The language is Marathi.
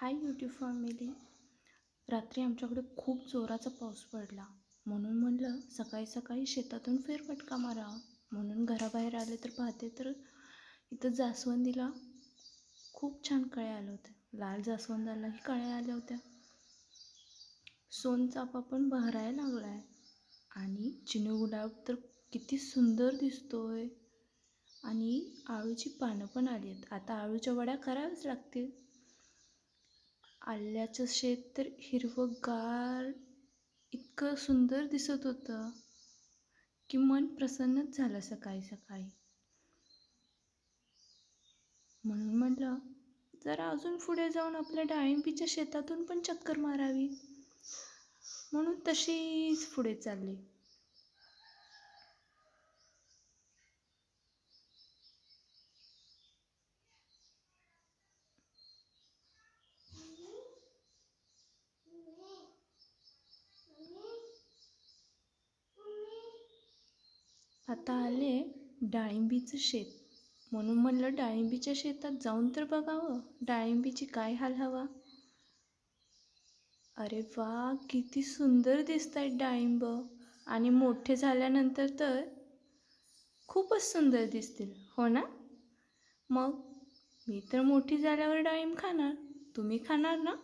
हाय यूट्यूब फॅमिली रात्री आमच्याकडे खूप जोराचा पाऊस पडला. म्हणून म्हणलं सकाळी सकाळी शेतातून फेरफटका मारा. म्हणून घराबाहेर आले तर पाहते तर इथं जास्वंदीला खूप छान कळ्या आल्या होत्या. लाल जास्वंदालाही कळ्या आल्या होत्या. सोनचाफा पण बहरायला लागला आहे आणि चिनी गुलाब तर किती सुंदर दिसतोय. आणि आळूची पानं पण आली आहेत. आता आळूच्या वड्या कराव्याच लागतील. आल्याचं शेत तर हिरवंगार इतकं सुंदर दिसत होतं की मन प्रसन्नच झालं सकाळी सकाळी. म्हणून म्हटलं जरा अजून पुढे जाऊन आपल्या डाळिंबीच्या शेतातून पण चक्कर मारावी. म्हणून तशीच पुढे चालली. आता आले डाळिंबीचं शेत. म्हणून म्हणलं डाळिंबीच्या शेतात जाऊन तर बघावं डाळिंबीची काय हाल हवा? अरे वा किती सुंदर दिसत आहेत डाळिंब. आणि मोठे झाल्यानंतर तर खूपच सुंदर दिसतील हो ना? मग मी तर मोठी झाल्यावर डाळिंब खाणार तुम्ही खाणार ना?